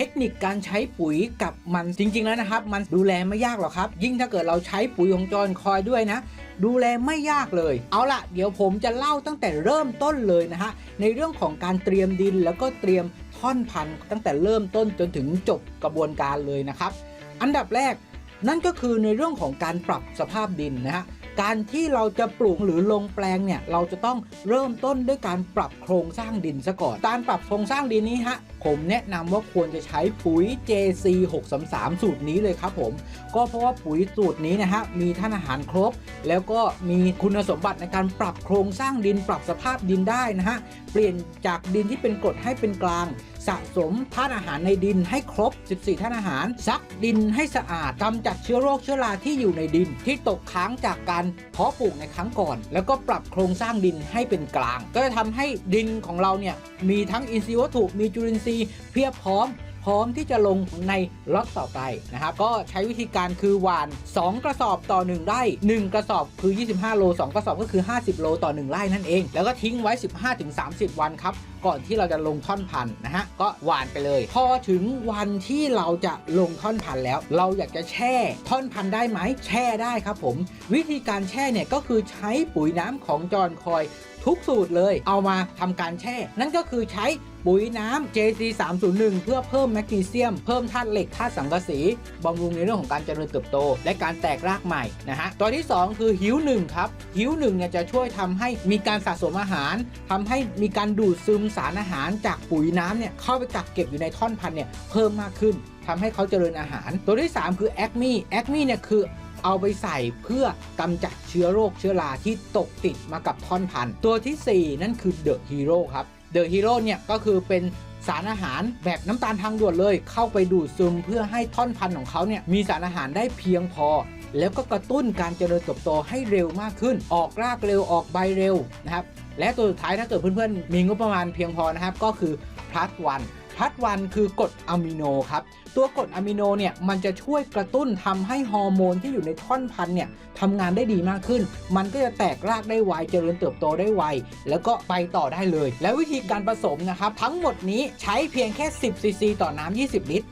เทคนิคการใช้ปุ๋ยกับมันจริง ๆ แล้วนะครับ มันดูแลไม่ยากหรอกครับ ยิ่งถ้าเกิดเราใช้ปุ๋ยของจอนคอยด้วยนะ ดูแลไม่ยากเลย เอาล่ะ เดี๋ยวผมจะเล่าตั้งแต่เริ่มต้นเลยนะฮะในเรื่องของการเตรียมดินแล้วก็เตรียมท่อนพันธุ์ตั้งแต่เริ่มต้นจนถึงจบกระบวนการเลยนะครับ อันดับแรกนั่นก็คือในเรื่องของการปรับสภาพดินนะฮะ การที่เราจะปลูกหรือลงแปลงเนี่ยเราจะต้องเริ่มต้นด้วยการปรับโครงสร้างดินซะก่อน การปรับโครงสร้างดินนี้ฮะผมแนะนำว่าควรจะใช้ปุ๋ย JC 633สูตรนี้เลยครับผม ก็เพราะว่าปุ๋ยสูตรนี้นะฮะมีท่านอาหารครบ แล้วก็มีคุณสมบัติในการปรับโครงสร้างดินปรับสภาพดินได้นะฮะเปลี่ยนจากดินที่เป็นกรดให้เป็นกลาง สะสมธาตุอาหารในดินให้ครบ 14ธาตุอาหาร ซักดินให้สะอาดกำจัดเชื้อโรคเชื้อราที่อยู่ในดิน ที่ตกค้างจากการเพาะปลูกในครั้งก่อน แล้วก็ปรับโครงสร้างดินให้เป็นกลาง ก็จะทำให้ดินของเราเนี่ยมีทั้งอินทรีย์วัตถุมีจุลินทรีย์เพียบพร้อม พร้อมที่จะลงในล็อตต่อไปนะครับก็ใช้วิธีการคือหวาน 2 กระสอบต่อ 1ไร่ 1 กระสอบคือ 25 โล 2 กระสอบก็คือ 50 โลต่อ 1 ไร่นั่นเอง แล้วก็ทิ้งไว้ 15-30 วันครับก่อนที่เราจะลงท่อนพันธุ์นะฮะก็หวานไปเลย พอถึงวันที่เราจะลงท่อนพันธุ์แล้ว เราอยากจะแช่ท่อนพันธุ์ได้ไหมแช่ได้ครับผม วิธีการแช่เนี่ยก็คือใช้ปุ๋ยน้ำของจอนคอยทุกสูตรเลย เอามาทำการแช่ นั่นก็คือใช้ ปุ๋ยน้ำ JC 301เพื่อเพิ่มแมกนีเซียม เพิ่มธาตุเหล็กธาตุสังกะสีบำรุงในเรื่องของการเจริญเติบโต และการแตกรากใหม่นะฮะ ตัวที่ 2 คือหิวหนึ่งครับหิวหนึ่งเนี่ยจะช่วยทำให้มีการสะสมอาหารทำให้มีการดูดซึมสารอาหารจากปุ๋ยน้ำเนี่ยเข้าไปกักเก็บอยู่ในท่อนพันธุ์เนี่ยเพิ่มมากขึ้นทำให้เขาเจริญอาหาร ตัวที่ 3 คือแอคมี่แอคมี่เนี่ยคือเอาไปใส่เพื่อกำจัดเชื้อโรคเชื้อราที่ตกติดมากับท่อนพันธุ์ ตัวทีสี่4 นั่นคือเดอะฮีโร่ครับ เดอะฮีโร่เนี่ยก็คือเป็นสารอาหารแบบน้ำตาลทางด่วนเลย เข้าไปดูดซึมเพื่อให้ท่อนพันธุ์ของเขาเนี่ยมีสารอาหารได้เพียงพอ แล้วก็กระตุ้นการเจริญเติบโตให้เร็วมากขึ้น ออกรากเร็วออกใบเร็วนะครับและตัวสุดท้ายถ้าเกิดเพื่อนๆมีงบประมาณเพียงพอนะครับก็คือพลัสวัน พลัสวันคือกรดอะมิโนครับ ตัวกรดอะมิโนเนี่ยมันจะช่วยกระตุ้นทำให้ฮอร์โมนที่อยู่ในท่อนพันเนี่ยทำงานได้ดีมากขึ้น มันก็จะแตกรากได้ไว เจริญเติบโตได้ไว แล้วก็ไปต่อได้เลย และวิธีการผสมนะครับ ทั้งหมดนี้ใช้เพียงแค่ 10ซีซีต่อน้ำ20 ลิตร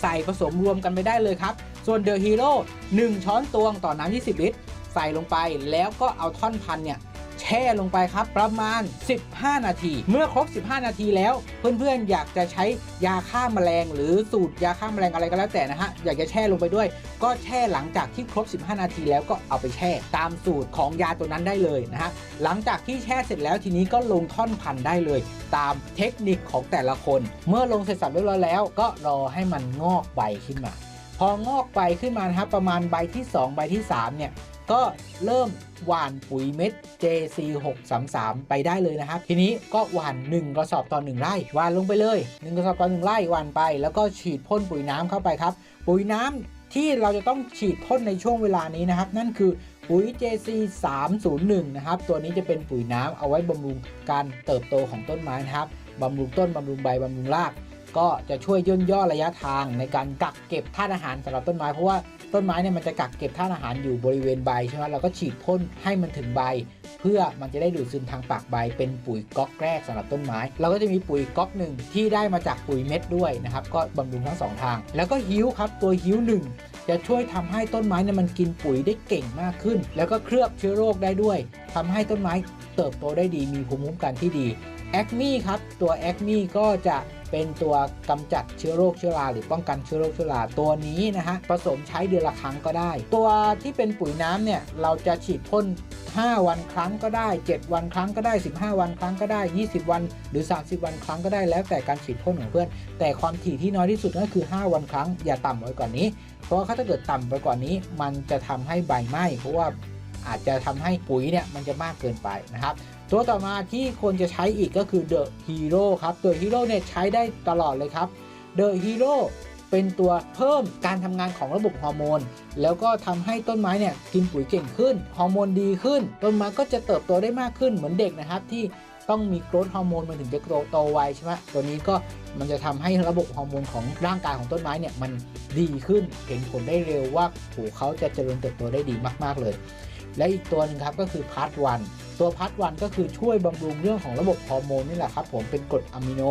ใส่ผสมรวมกันไปได้เลยครับ ส่วนเดอะฮีโร่1ช้อนตวงต่อน้ำ20 ลิตร ใส่ลงไปแล้วก็เอาท่อนพันเนี่ย แช่ลงไปครับ ประมาณ 15 นาที เมื่อครบ 15 นาทีแล้ว เพื่อนๆ อยากจะใช้ยาฆ่าแมลง หรือสูตรยาฆ่าแมลงอะไรก็แล้วแต่นะฮะ อยากจะแช่ลงไปด้วย ก็แช่หลังจากที่ครบ 15 นาทีแล้วก็เอาไปแช่ ตามสูตรของยาตัวนั้นได้เลยนะฮะ หลังจากที่แช่เสร็จแล้วทีนี้ก็ลงท่อนพันธุ์ได้เลย ตามเทคนิคของแต่ละคน เมื่อลงเสร็จสับเรียบร้อยแล้ว ก็รอให้มันงอกใบขึ้นมา พองอกใบขึ้นมานะครับประมาณใบที่ 2 ใบที่3เนี่ย ก็เริ่มหว่านปุ๋ยเม็ด JC 633 ไปได้เลยนะครับ ทีนี้ก็หว่าน 1 กระสอบต่อ 1 ไร่หว่านลงไปเลย 1 กระสอบต่อ 1 ไร่หว่านไป แล้วก็ฉีดพ่นปุ๋ยน้ำเข้าไปครับ ปุ๋ยน้ำที่เราจะต้องฉีดพ่นในช่วงเวลานี้นะครับ นั่นคือปุ๋ย JC 301นะครับ ตัวนี้จะเป็นปุ๋ยน้ำเอาไว้บำรุงการเติบโตของต้นไม้นะครับบำรุงต้นบำรุงใบบำรุงราก ก็จะช่วยย่นย่อระยะทางในการกักเก็บธาตุอาหารสำหรับต้นไม้เพราะว่าต้นไม้เนี่ยมันจะกักเก็บธาตุอาหารอยู่บริเวณใบใช่ไหมเราก็ฉีดพ่นให้มันถึงใบ เพื่อมันจะได้ดูดซึมทางปากใบ เป็นปุ๋ยก๊อกแรกสำหรับต้นไม้ เราก็จะมีปุ๋ยก๊อกหนึ่งที่ได้มาจากปุ๋ยเม็ดด้วยนะครับก็บำรุงทั้งสองทาง แล้วก็ฮิ้วครับตัวฮิ้วหนึ่งจะช่วยทำให้ต้นไม้เนี่ยมันกินปุ๋ยได้เก่งมากขึ้น แล้วก็เคลือบเชื้อโรคได้ด้วยทำให้ต้นไม้เติบโตได้ดีมีภูมิคุ้มกันที่ดีแอคมีครับตัวแอคมีก็จะ เป็นตัวกำจัดเชื้อโรคเชื้อราหรือป้องกันเชื้อโรคเชื้อราตัวนี้นะฮะผสมใช้เดือนละครั้งก็ได้ ตัวที่เป็นปุ๋ยน้ำเนี่ยเราจะฉีดพ่น5 วันครั้งก็ได้ 7 วันครั้งก็ได้ 15 วันครั้งก็ได้ 20 วันหรือ 30 วันครั้งก็ได้แล้วแต่การฉีดพ่นของเพื่อน แต่ความถี่ที่น้อยที่สุดก็คือ 5 วันครั้ง อย่าต่ำไว้กว่านี้ เพราะว่าถ้าเกิดต่ำไปกว่านี้ มันจะทำให้ใบไหม้เพราะว่าอาจจะทำให้ปุ๋ยเนี่ยมันจะมากเกินไปนะครับ ตัวต่อมาที่ควรจะใช้อีกก็คือ The Hero ครับ The Hero เนี่ยใช้ได้ตลอดเลยครับ The Hero เป็นตัวเพิ่มการทำงานของระบบฮอร์โมน แล้วก็ทำให้ต้นไม้เนี่ยกินปุ๋ยเก่งขึ้น ฮอร์โมนดีขึ้น ต้นไม้ก็จะเติบโตได้มากขึ้นเหมือนเด็กนะครับที่ต้องมีโกรทฮอร์โมนมันถึงจะโตโตไวใช่ไหมตัวนี้ก็มันจะทำให้ระบบฮอร์โมนของร่างกายของต้นไม้เนี่ยมันดีขึ้นเห็นผลได้เร็วว่าผูเขาจะเจริญเติบโตได้ดีมาก ๆ เลย และอีกตัวหนึงครับก็คือพาร์ทวันตัวพาร์ทวันก็คือช่วยบำรุงเรื่องของระบบฮอร์โมนนี่แหละครับผมเป็นกรดอะมิโน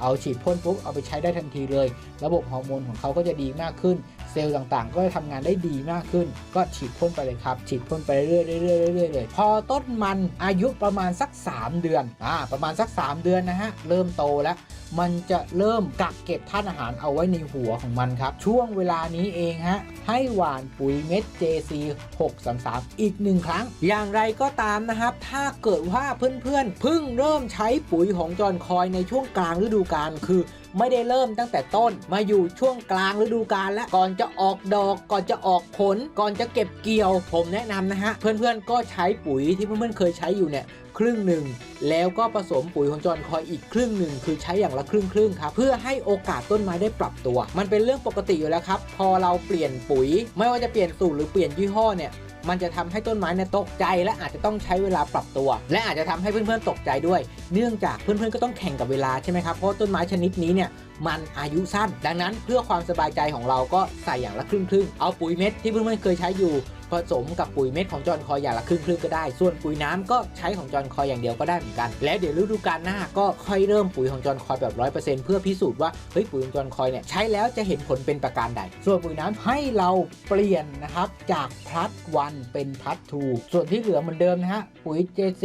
เอาฉีดพ่นปุ๊บเอาไปใช้ได้ทันทีเลย ระบบฮอร์โมนของเขาก็จะดีมากขึ้น เซลล์ต่างๆ ก็จะทำงานได้ดีมากขึ้น ก็ฉีดพ่นไปเลยครับ ฉีดพ่นไปเรื่อยๆเรื่อยๆเรื่อยๆเลยพอต้นมันอายุประมาณสัก 3 เดือนอ่าประมาณสัก 3 เดือนนะฮะเริ่มโตแล้วมันจะเริ่มกักเก็บธาตุอาหารเอาไว้ในหัวของมันครับ ช่วงเวลานี้เองฮะ ให้หวานปุ๋ยเม็ด JC 633 อีกหนึ่งครั้ง อย่างไรก็ตามนะครับ ถ้าเกิดว่าเพื่อนๆเพิ่งเริ่มใช้ปุ๋ยของจอนคอยในช่วงกลางฤดูกาลคือ ไม่ได้เริ่มตั้งแต่ต้น มาอยู่ช่วงกลางฤดูกาลแล้วก่อนจะออกดอกก่อนจะออกผล ก่อนจะเก็บเกี่ยว ผมแนะนำนะฮะเพื่อนๆก็ใช้ปุ๋ยที่เพื่อนๆเคยใช้อยู่เนี่ย ครึ่งหนึ่งแล้วก็ผสมปุ๋ยของจอนคอยอีกครึ่งหนึ่งคือใช้อย่างละครึ่งครึ่งครับเพื่อให้โอกาสต้นไม้ได้ปรับตัว มันเป็นเรื่องปกติอยู่แล้วครับ พอเราเปลี่ยนปุ๋ย ไม่ว่าจะเปลี่ยนสูตรหรือเปลี่ยนยี่ห้อเนี่ยมันจะทำให้ต้นไม้เนี่ยตกใจและอาจจะต้องใช้เวลาปรับตัว และอาจจะทำให้เพื่อนๆตกใจด้วย เนื่องจากเพื่อนๆก็ต้องแข่งกับเวลาใช่ไหมครับเพราะต้นไม้ชนิดนี้เนี่ยมันอายุสั้น ดังนั้นเพื่อความสบายใจของเราก็ใส่อย่างละครึ่งครึ่งๆเอาปุ๋ยเม็ดที่เพื่อนๆเคยใช้อยู่ ผสมกับปุ๋ยเม็ดของจอนคอยอย่างละครึ่งครึ่งก็ได้ ส่วนปุ๋ยน้ำก็ใช้ของจอนคอยอย่างเดียวก็ได้เหมือนกัน และเดี๋ยวฤดูกาลหน้าก็ค่อยเริ่มปุ๋ยของจอนคอยแบบร้อยเปอร์เซ็นต์เพื่อพิสูจน์ว่าเฮ้ยปุ๋ยของจอนคอยเนี่ยใช้แล้วจะเห็นผลเป็นประการใด ส่วนปุ๋ยน้ำให้เราเปลี่ยนนะครับจากพัดวันเป็นพัดทูส่วนที่เหลือเหมือนเดิมนะฮะปุ๋ย JC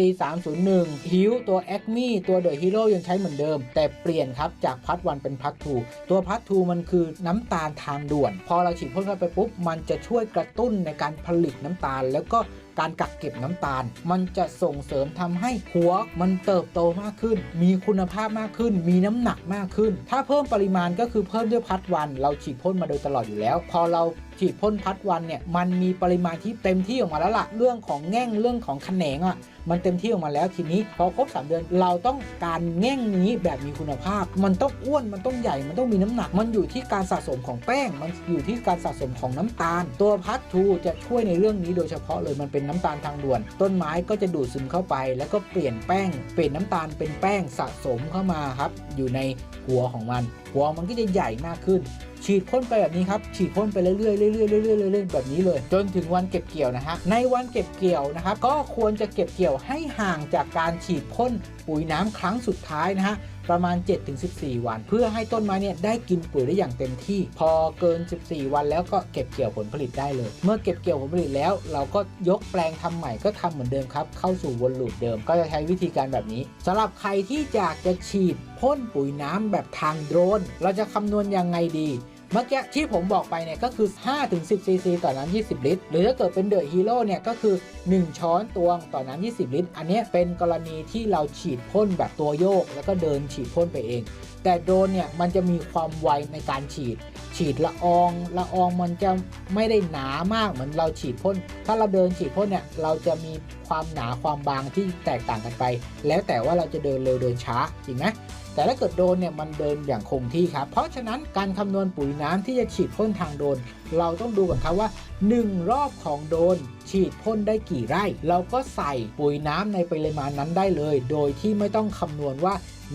301ฮิวตัวแอคมี่ตัวเดอะฮีโร่ยังใช้เหมือนเดิม แต่เปลี่ยนครับจากพัดวันเป็นพัดทูตัวพัดทูมันคือน้ำตาลทางด่วน พอเราฉีดพ่นเข้าไปปุ๊บมันจะช่วยกระตุ้นในการผผลิตน้ำตาล แล้วก็การกักเก็บน้ำตาล มันจะส่งเสริมทำให้หัวมันเติบโตมากขึ้น มีคุณภาพมากขึ้น มีน้ำหนักมากขึ้น ถ้าเพิ่มปริมาณก็คือเพิ่มด้วยพัดวัน เราฉีดพ่นมาโดยตลอดอยู่แล้ว พอเรา ฉีดพ่นพัดวันเนี่ยมันมีปริมาณที่เต็มที่ออกมาแล้วล่ะเรื่องของแง่งเรื่องของแขนงอะมันเต็มที่ออกมาแล้วทีนี้พอครบ 3 เดือนเราต้องการแง่งนี้แบบมีคุณภาพ มันต้องอ้วนมันต้องใหญ่มันต้องมีน้ำหนัก มันอยู่ที่การสะสมของแป้ง มันอยู่ที่การสะสมของน้ำตาล ตัวพัททูจะช่วยในเรื่องนี้โดยเฉพาะเลยมันเป็นน้ำตาลทางด่วน ต้นไม้ก็จะดูดซึมเข้าไป แล้วก็เปลี่ยนแป้ง เปลี่ยนน้ำตาลเป็นแป้งสะสมเข้ามาครับ อยู่ในหัวของมัน หัวมันก็จะใหญ่มากขึ้น ฉีดพ่นไปแบบนี้ครับฉีดพ่นไปเรื่อยๆเรื่อยๆเรื่อยๆเรื่อยๆแบบนี้เลย จนถึงวันเก็บเกี่ยวนะฮะในวันเก็บเกี่ยวนะครับก็ควรจะเก็บเกี่ยวให้ห่างจากการฉีดพ่นปุ๋ยน้ำครั้งสุดท้ายนะฮะประมาณ 7-14 วัน เพื่อให้ต้นไม้เนี่ยได้กินปุ๋ยได้อย่างเต็มที่ พอเกิน 14 วันแล้วก็เก็บเกี่ยวผลผลิตได้เลย เมื่อเก็บเกี่ยวผลผลิตแล้ว เราก็ยกแปลงทำใหม่ก็ทำเหมือนเดิมครับ เข้าสู่วนลูปเดิม ก็จะใช้วิธีการแบบนี้สำหรับใครที่อยากจะฉีดพ่นปุ๋ยน้ำแบบทางโดรน เราจะคำนวณยังไงดี เมื่อกี้ที่ผมบอกไปเนี่ยก็คือ 5-10ซีซีต่อน้ำ20 ลิตร หรือถ้าเกิดเป็นเดอะฮีโร่เนี่ยก็คือ 1 ช้อนตวงต่อน้ำ20 ลิตร อันนี้เป็นกรณีที่เราฉีดพ่นแบบตัวโยก แล้วก็เดินฉีดพ่นไปเอง แต่โดรนเนี่ยมันจะมีความไวในการฉีด ฉีดละอองละอองมันจะไม่ได้หนามากเหมือนเราฉีดพ่นถ้าเราเดินฉีดพ่นเนี่ยเราจะมีความหนาความบางที่แตกต่างกันไป แล้วแต่ว่าเราจะเดินเร็วเดินช้าจริงไหมแต่ถ้าเกิดโดรนเนี่ยมันเดินอย่างคงที่ครับ เพราะฉะนั้นการคำนวณปุ๋ยน้ำที่จะฉีดพ่นทางโดรนเราต้องดูก่อนครับว่า 1 รอบของโดน ฉีดพ่นได้กี่ไร่ เราก็ใส่ปุ๋ยน้ำในปริมาณนั้นได้เลย โดยที่ไม่ต้องคำนวณว่า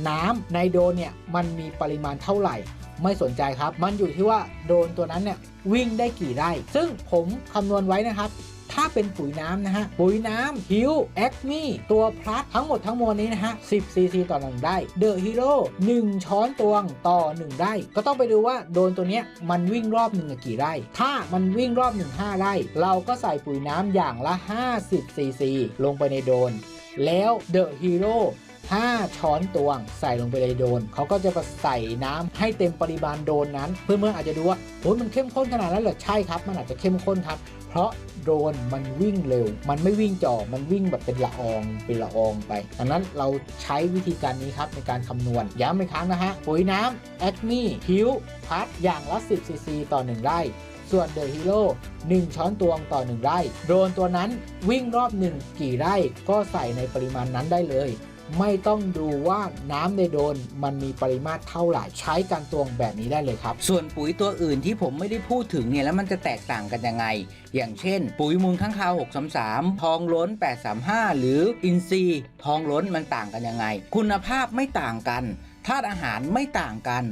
น้ำในโดนเนี่ยมันมีปริมาณเท่าไหร่ ไม่สนใจครับ มันอยู่ที่ว่าโดนตัวนั้นเนี่ยวิ่งได้กี่ไร่ ซึ่งผมคำนวณไว้นะครับถ้าเป็นปุ๋ยน้ำนะฮะ ปุ๋ยน้ำฮิวแอคมี่ตัวพลัสทั้งหมดทั้งมวลนี้นะฮะ 10 ซีซีต่อหนึ่งได้เดอะฮีโร่1ช้อนตวงต่อ 1 ไร่ ก็ต้องไปดูว่าโดนตัวเนี้ยมันวิ่งรอบหนึ่งกี่ไร่ ถ้ามันวิ่งรอบหนึ่ง5ไร่ เราก็ใส่ปุ๋ยน้ำอย่างละ 50 ซีซี ลงไปในโดน แล้วเดอะฮีโร่ 5 ช้อนตวง ใส่ลงไปในโดน เขาก็จะมาใส่น้ำให้เต็มปริมาณโดนนั้น เพื่อนๆออาจจะดูว่าโอ้ยมันเข้มข้นขนาดนั้นเหรอใช่ครับ มันอาจจะเข้มข้นครับ เพราะโดนมันวิ่งเร็ว มันไม่วิ่งจ่อ มันวิ่งแบบเป็นละออง เป็นละอองไป ดังนั้นเราใช้วิธีการนี้ครับในการคำนวณ ย้ำอีกครั้งนะฮะ ปุ๋ยน้ำแอคมี่ฮิวพัด อย่างละ 10 ซีซี ต่อ 1 ไร่ ส่วนเดอะฮีโร่1ช้อนตวงต่อ 1 ไร่ โดนตัวนั้นวิ่งรอบหนึ่งกี่ไร่ ก็ใส่ในปริมาณนั้นได้เลย ไม่ต้องดูว่าน้ำในโดนมันมีปริมาตรเท่าไหร่ใช้การตวงแบบนี้ได้เลยครับ ส่วนปุ๋ยตัวอื่นที่ผมไม่ได้พูดถึงเนี่ยแล้วมันจะแตกต่างกันยังไง อย่างเช่น ปุ๋ยมูลข้างคาว633 ทองล้น 835 หรืออินซีย์ทองล้นมันต่างกันยังไง คุณภาพไม่ต่างกันธาตุอาหารไม่ต่างกัน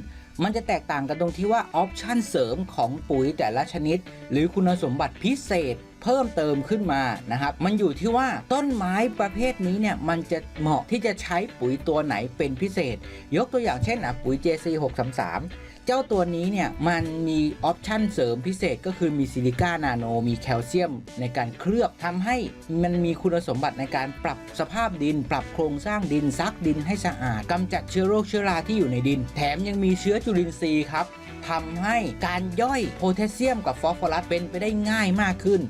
มันจะแตกต่างกันตรงที่ว่าออปชันเสริมของปุ๋ยแต่ละชนิด หรือคุณสมบัติพิเศษ เพิ่มเติมขึ้นมานะครับ มันอยู่ที่ว่าต้นไม้ประเภทนี้เนี่ยมันจะเหมาะที่จะใช้ปุ๋ยตัวไหนเป็นพิเศษ ยกตัวอย่างเช่นอะปุ๋ย JC 633เจ้าตัวนี้เนี่ยมันมีออปชันเสริมพิเศษก็คือมีซิลิก้านาโน มีแคลเซียมในการเคลือบทำให้มันมีคุณสมบัติในการปรับสภาพดิน ปรับโครงสร้างดินซักดินให้สะอาดกำจัดเชื้อโรคเชื้อราที่อยู่ในดิน แถมยังมีเชื้อจุลินทรีย์ครับ ทำให้การย่อยโพแทสเซียมกับฟอสฟอรัสเป็นไปได้ง่ายมากขึ้น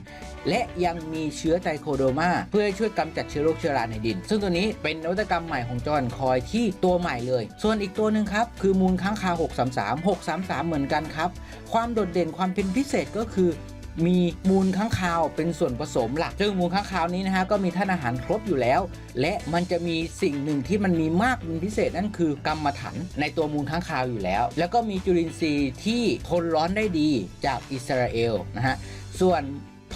และยังมีเชื้อไตรโคโดมาเพื่อช่วยกำจัดเชื้อโรคเชื้อราในดิน ซึ่งตัวนี้เป็นนวัตกรรมใหม่ของจอห์นคอยที่ตัวใหม่เลย ส่วนอีกตัวหนึ่งครับ คือมูลค้างคาว633 633 เหมือนกันครับ ความโดดเด่นความเป็นพิเศษก็คือ มีมูลค้างคาวเป็นส่วนผสมหลักซึ่งมูลค้างคาวนี้นะฮะก็มีท่านอาหารครบอยู่แล้ว และมันจะมีสิ่งหนึ่งที่มันมีมากเป็นพิเศษนั่นคือกรรมฐานในตัวมูลค้างคาวอยู่แล้ว แล้วก็มีจุลินทรีย์ที่ทนร้อนได้ดีจากอิสราเอลนะฮะส่วน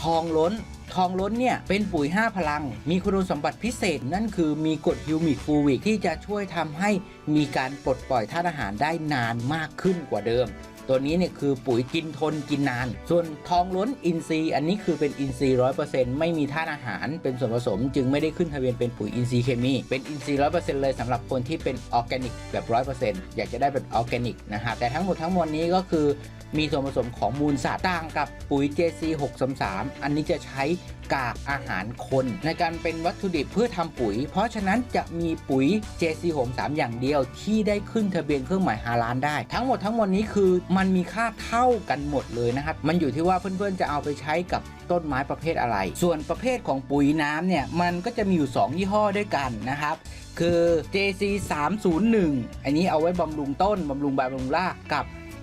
ทองล้นทองล้นเนี่ยเป็นปุ๋ย 5 พลัง มีคุณสมบัติพิเศษนั่นคือมีกรดฮิวมิกฟูวิกที่จะช่วยทำให้มีการปลดปล่อยธาตุอาหารได้นานมากขึ้นกว่าเดิม ตัวนี้เนี่ยคือปุ๋ยกินทนกินนาน ส่วนทองล้นอินทรีย์อันนี้คือเป็นอินทรีย์ร้อยเปอร์เซ็นต์ไม่มีธาตุอาหารเป็นส่วนผสม จึงไม่ได้ขึ้นทะเบียนเป็นปุ๋ยอินทรีย์เคมี เป็นอินทรีย์ร้อยเปอร์เซ็นต์เลยสำหรับคนที่เป็นออร์แกนิกแบบร้อยเปอร์เซ็นต์อยากจะได้เป็นออร์แกนิกนะฮะแต่ทั้งหมดทั้งมวลนี้ก็คือ มีส่วนผสมของมูลสัตว์ต่างกับปุ๋ย JC 633อันนี้จะใช้กากอาหารคน ในการเป็นวัตถุดิบเพื่อทำปุ๋ย เพราะฉะนั้นจะมีปุ๋ย JC 63อย่างเดียวที่ได้ขึ้นทะเบียนเครื่องหมายฮาลานได้ ทั้งหมดทั้งมวลนี้คือมันมีค่าเท่ากันหมดเลยนะครับ มันอยู่ที่ว่าเพื่อนๆจะเอาไปใช้กับต้นไม้ประเภทอะไร ส่วนประเภทของปุ๋ยน้ำเนี่ย มันก็จะมีอยู่ 2 ยี่ห้อด้วยกันนะครับ คือ JC 301อันนี้เอาไว้บำรุงต้นบำรุงใบบำรุงรากกับ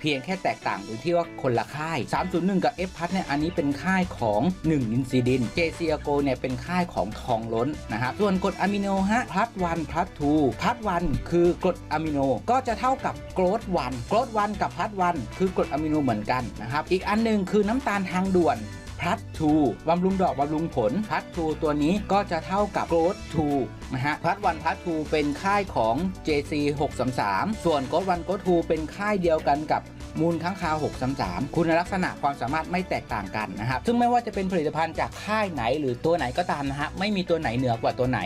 เพียงแค่แตกต่างโดยที่ว่าคนละค่าย 301 กับ F พัทเนี่ยอันนี้เป็นค่ายของ1อินซิดิน JC a g o เนี่ยเป็นค่ายของทองล้นนะครับส่วนกรดอะมิโนฮะพัทวันพัททูพัทวันคือกรดอะมิโนก็จะเท่ากับโกรดวันโกรดวันกับพัทวันคือกรดอะมิโนเหมือนกันนะครับอีกอันหนึ่งคือน้ำตาลทางด่วน พัททูบำรุงดอกบำรุงผลพัททูตัวนี้ก็จะเท่ากับโกลดทูนะฮะพัทวันพัททูเป็นค่ายของ JC 633ส่วนโกลดวันโกลดทูเป็นค่ายเดียวกันกับ มูลค้างคาว 633 คุณลักษณะความสามารถไม่แตกต่างกันนะครับซึ่งไม่ว่าจะเป็นผลิตภัณฑ์จากค่ายไหนหรือตัวไหนก็ตามนะฮะไม่มีตัวไหนเหนือกว่าตัวไหน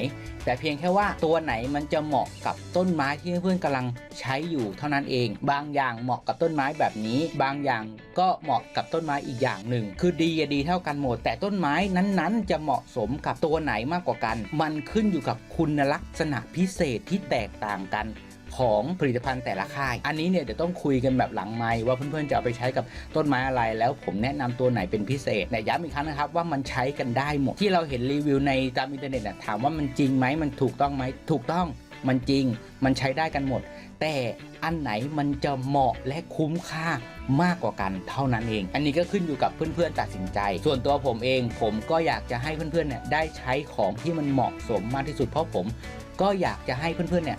แต่เพียงแค่ว่าตัวไหนมันจะเหมาะกับต้นไม้ที่เพื่อนๆกำลังใช้อยู่เท่านั้นเอง บางอย่างเหมาะกับต้นไม้แบบนี้ บางอย่างก็เหมาะกับต้นไม้อีกอย่างหนึ่ง คือดีอะดีเท่ากันหมด แต่ต้นไม้นั้นๆ จะเหมาะสมกับตัวไหนมากกว่ากัน มันขึ้นอยู่กับคุณลักษณะพิเศษที่แตกต่างกัน ของผลิตภัณฑ์แต่ละค่าย อันนี้เนี่ยเดี๋ยวต้องคุยกันแบบหลังไมค์ว่าเพื่อนๆจะเอาไปใช้กับต้นไม้อะไร แล้วผมแนะนำตัวไหนเป็นพิเศษแต่ย้ำอีกครั้งนะครับว่ามันใช้กันได้หมดที่เราเห็นรีวิวในตามอินเทอร์เน็ตน่ะถามว่ามันจริงไหมมันถูกต้องไหมถูกต้องมันจริงมันใช้ได้กันหมด แต่อันไหนมันจะเหมาะและคุ้มค่ามากกว่ากันเท่านั้นเอง อันนี้ก็ขึ้นอยู่กับเพื่อนๆตัดสินใจ ส่วนตัวผมเองผมก็อยากจะให้เพื่อนๆเนี่ยได้ใช้ของที่มันเหมาะสมมากที่สุดเพราะผม ก็อยากจะให้เพื่อนๆเนี่ย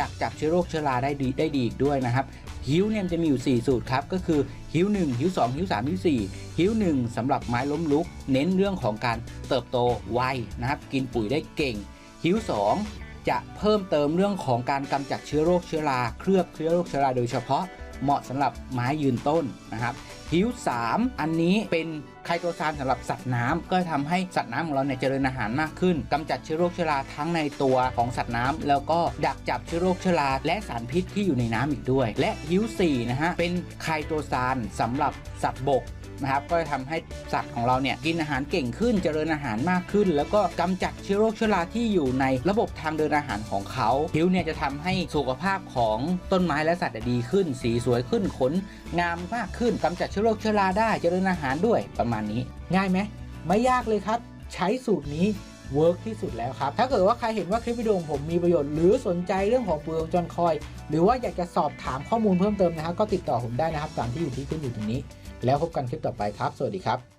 ดักจับเชื้อโรคเชื้อราได้ดีได้ดีอีกด้วยนะครับฮิ้วเนี่ยมันจะมีอยู่ 4 สูตรครับก็คือฮิ้ว1ฮิ้ว2ฮิ้ว3ฮิ้ว4ฮิ้ว1สำหรับไม้ล้มลุก เน้นเรื่องของการเติบโตไวนะครับกินปุ๋ยได้เก่งฮิ้ว2จะเพิ่มเติมเรื่องของการกำจัดเชื้อโรคเชื้อรา เคลือบเชื้อโรคเชื้อราโดยเฉพาะเหมาะสำหรับไม้ยืนต้นนะครับ ฮิ้ว3อันนี้เป็นไคโตซานสำหรับสัตว์น้ำก็ทำให้สัตว์น้ำของเราเนี่ยเจริญอาหารมากขึ้นกำจัดเชื้อโรคเชื้อราทั้งในตัวของสัตว์น้ำแล้วก็ดักจับเชื้อโรคเชื้อราและสารพิษที่อยู่ในน้ำอีกด้วย และฮิ้ว4นะฮะเป็นไคโตซานสำหรับสัตว์บก นะครับก็จะทำให้สัตว์ของเราเนี่ยกินอาหารเก่งขึ้นเจริญอาหารมากขึ้น แล้วก็กำจัดเชื้อโรคเชื้อราที่อยู่ในระบบทางเดินอาหารของเขาผิวเนี่ยจะทำให้สุขภาพของต้นไม้และสัตว์ดีขึ้น สีสวยขึ้นขนงามมากขึ้น กำจัดเชื้อโรคเชื้อราได้เจริญอาหารด้วยประมาณนี้ ง่ายไหมไม่ยากเลยครับ ใช้สูตรนี้เวิร์กที่สุดแล้วครับ ถ้าเกิดว่าใครเห็นว่าคลิปวิดีโอผมมีประโยชน์หรือสนใจเรื่องของปูองจอนคอย หรือว่าอยากจะสอบถามข้อมูลเพิ่มเติมนะครับ ก็ติดต่อผมได้นะครับตามที่อยู่ที่ขึ้นอยู่ตรงนี้ แล้วพบกันคลิปต่อไปครับ สวัสดีครับ